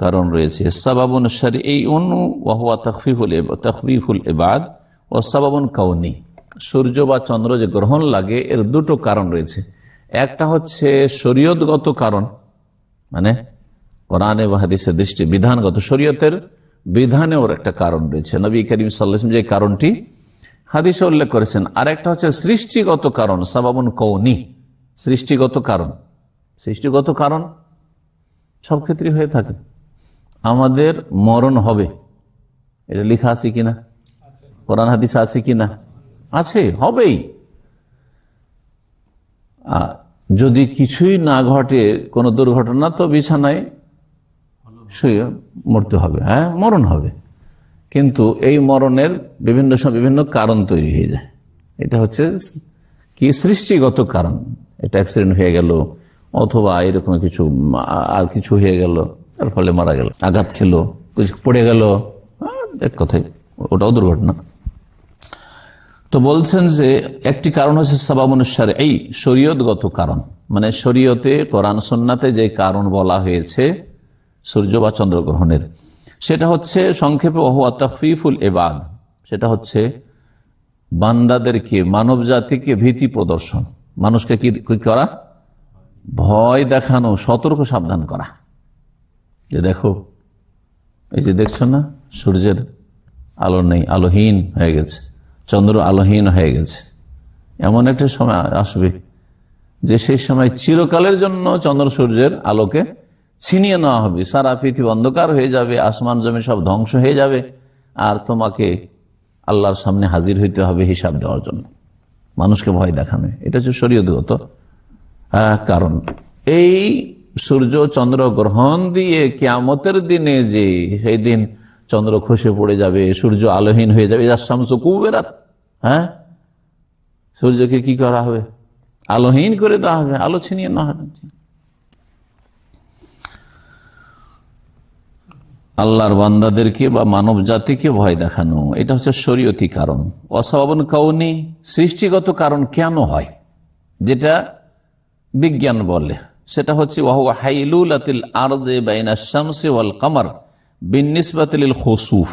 কারণ রয়েছে। সাবাবুন সারি এই অনু ওয়াহুয়া তখফিফুল তখফিফুল এবাদ ও সাবাবুন কাউনি। সূর্য বা চন্দ্র যে গ্রহণ লাগে, এর দুটো কারণ রয়েছে। একটা হচ্ছে শরীয়তগত কারণ মানে কোরআনে বা হাদিসের দৃষ্টি বিধানগত। শরীয়তের বিধানে ওর একটা কারণ রয়েছে। নবী করিম সাল্লাম যে কারণটি হাদিসে উল্লেখ করেছেন। আর একটা হচ্ছে সৃষ্টিগত কারণ, সাবাবুন কৌনি সৃষ্টিগত কারণ। সৃষ্টিগত কারণ সব ক্ষেত্রে হয়ে থাকে। আমাদের মরণ হবে। এটা লেখা আছে কিনা? কোরআন হাদিস আছে কিনা? আছে, হবেই। যদি কিছুই না ঘটে, কোনো দুর্ঘটনা, তো বিছানায় শুয়ে মরতে হবে হ্যাঁ? মরণ হবে। কিন্তু এই মরণের বিভিন্ন সময় বিভিন্ন কারণ তৈরি হয়ে যায়। এটা হচ্ছে কি? সৃষ্টিগত কারণ। এটা অ্যাক্সিডেন্ট হয়ে গেল, অথবা এরকম কিছু আর কিছু হয়ে গেল। তার ফলে মারা গেল। আঘাত খেলো কিছু পড়ে গেল। এক কথায়, ওটাও দুর্ঘটনা। তো বলছেন যে একটি কারণ হচ্ছে সাবাবনুসার এই শরীয়তগত কারণ। মানে শরীয়তে, কোরআন, সন্নাতে যে কারণ বলা হয়েছে, সূর্য বা চন্দ্রগ্রহণের, সেটা হচ্ছে সংক্ষেপে ওহুয়া তফিফুল এবাদ সেটা হচ্ছে বান্দাদেরকে মানব জাতিকে ভীতি প্রদর্শন। মানুষকে কি করা? ভয় দেখানো, সতর্ক সাবধান করা। যে দেখো এই যে দেখছ না সূর্যের আলো নেই আলোহীন হয়ে গেছে চন্দ্র আলোহীন হয়ে গেছে। এমন একটা সময় আসবে যে সেই সময় চিরকালের জন্য চন্দ্র সূর্যের আলোকে ছিনিয়ে নেওয়া হবে। সারা পৃথিবী অন্ধকার হয়ে যাবে আসমান জমি সব ধ্বংস হয়ে যাবে আর তোমাকে আল্লাহর সামনে হাজির হইতে হবে হিসাব দেওয়ার জন্য। মানুষকে ভয় দেখানো। এটা হচ্ছে শরীয়তগত আহ, কারণ। এই সূর্য চন্দ্র গ্রহণ দিয়ে কিয়ামতের দিনে যে সেই দিন চন্দ্র খসে পড়ে যাবে, সূর্য আলোহীন হয়ে যাবে, যার শামসু কুবেরাত হ্যাঁ? সূর্যকে কি করা হবে? আলোহীন করে দেওয়া হবে, আলো ছিনিয়ে নেওয়া হবে। আল্লাহর বান্দাদেরকে বা মানব জাতিকে ভয় দেখানো, এটা হচ্ছে শরীয়তি কারণ। অসাবন কাউনি সৃষ্টিগত কারণ কেন হয়? যেটা বিজ্ঞান বলে। সেটা হচ্ছে ওয়াল কামার বিনিসবাতিল খসুফ।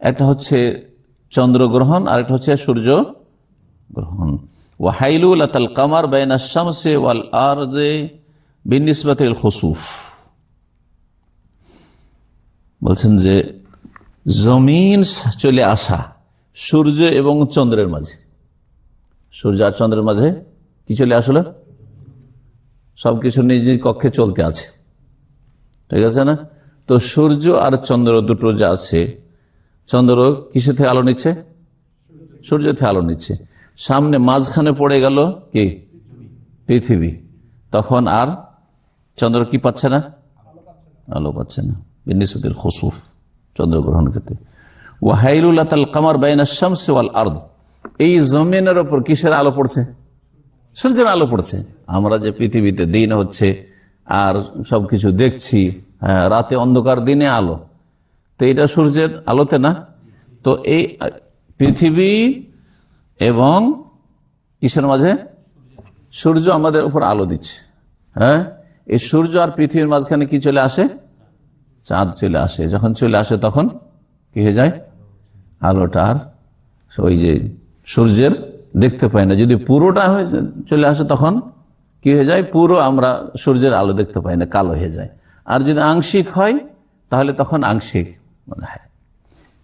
একটা হচ্ছে চন্দ্রগ্রহণ আর একটা হচ্ছে সূর্য গ্রহণ ওয়াহাইলুল আতাল কামার বাইনা শামসে ওয়াল আর আরদে বিনিসবাতিল খসুফ। বলছেন যে জমিন চলে আসা সূর্য এবং চন্দ্রের মাঝে। সূর্য আর চন্দ্রের মাঝে কি চলে আসলো? সবকিছু নিজ নিজ কক্ষে চলতে আছে। ঠিক আছে না? তো সূর্য আর চন্দ্র দুটো যে আছে, চন্দ্র কিসে থেকে আলো নিচ্ছে? সূর্য থেকে আলো নিচ্ছে। সামনে মাঝখানে পড়ে গেল কি? পৃথিবী। তখন আর চন্দ্র কি পাচ্ছে না? আলো পাচ্ছে না। বিনিসুদ্দিন খসুফ চন্দ্রগ্রহণ ক্ষেত্রে ওয়াহাইলুল আতাল কামার বাইনা শামস ওয়াল আর্দ। এই জমিনের ওপর কিসের আলো পড়ছে? সূর্যের আলো পড়ছে। আমরা যে পৃথিবীতে দিন হচ্ছে আর সবকিছু দেখছি হ্যাঁ, রাতে অন্ধকার দিনে আলো। তো এটা সূর্যের আলোতে না? তো এই পৃথিবী এবং কিসের মাঝে? সূর্য আমাদের উপর আলো দিচ্ছে। হ্যাঁ? এই সূর্য আর পৃথিবীর মাঝখানে কি চলে আসে? চাঁদ চলে আসে। যখন চলে আসে তখন কি হয়ে যায়? আলোটা আর ওই যে সূর্যের দেখতে পাই না। যদি পুরোটা হয়ে চলে আসে, তখন কি হয়ে যায়? পুরো আমরা সূর্যের আলো দেখতে পাই না, কালো হয়ে যায়। আর যদি আংশিক হয়, তাহলে তখন আংশিক মনে হয়।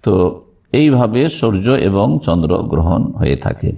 তো এইভাবে সূর্য এবং চন্দ্র গ্রহণ হয়ে থাকে।